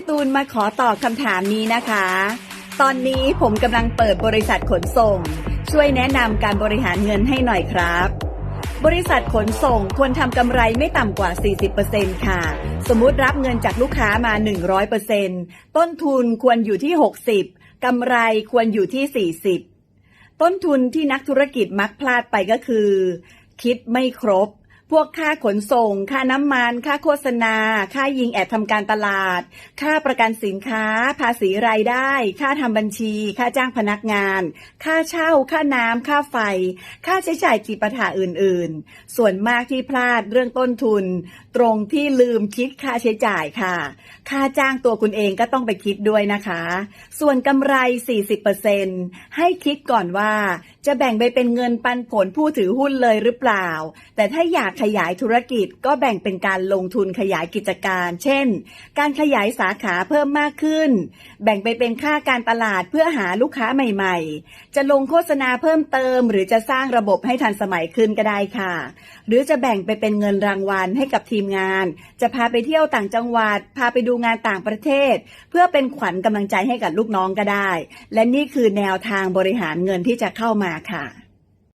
พี่ตูนมาขอตอบคำถามนี้นะคะ ตอนนี้ผมกำลังเปิดบริษัทขนส่ง ช่วยแนะนำการบริหารเงินให้หน่อยครับ บริษัทขนส่งควรทำกำไรไม่ต่ำกว่า 40%ค่ะ สมมุติรับเงินจากลูกค้ามา 100%ต้นทุนควรอยู่ที่ 60กำไรควรอยู่ที่ 40 ต้นทุนที่นักธุรกิจมักพลาดไปก็คือ คิดไม่ครบ พวกค่าขนส่ง ค่าน้ำมัน ค่าโฆษณา ค่ายิงแอดทำการตลาด ค่าประกันสินค้า ภาษีรายได้ ค่าทำบัญชี ค่าจ้างพนักงาน ค่าเช่า ค่าน้ำ ค่าไฟ ค่าใช้จ่ายจิปาถะอื่นๆ ส่วนมากที่พลาดเรื่องต้นทุน ตรงที่ลืมคิดค่าใช้จ่ายค่ะ ค่าจ้างตัวคุณเองก็ต้องไปคิดด้วยนะคะ ส่วนกำไร 40%ให้คิดก่อนว่าจะแบ่งไปเป็นเงินปันผลผู้ถือหุ้นเลยหรือเปล่า แต่ถ้าอยากขยายธุรกิจก็แบ่งเป็นการลงทุนขยายกิจการ เช่น การขยายสาขาเพิ่มมากขึ้น แบ่งไปเป็นค่าการตลาดเพื่อหาลูกค้าใหม่ๆ จะลงโฆษณาเพิ่มเติม หรือจะสร้างระบบให้ทันสมัยขึ้นก็ได้ค่ะ หรือจะแบ่งไปเป็นเงินรางวัลให้กับทีมงาน จะพาไปเที่ยวต่างจังหวัด พาไปดูงานต่างประเทศ เพื่อเป็นขวัญกำลังใจให้กับลูกน้องก็ได้ และนี่คือแนวทางบริหารเงินที่จะเข้ามาค่ะ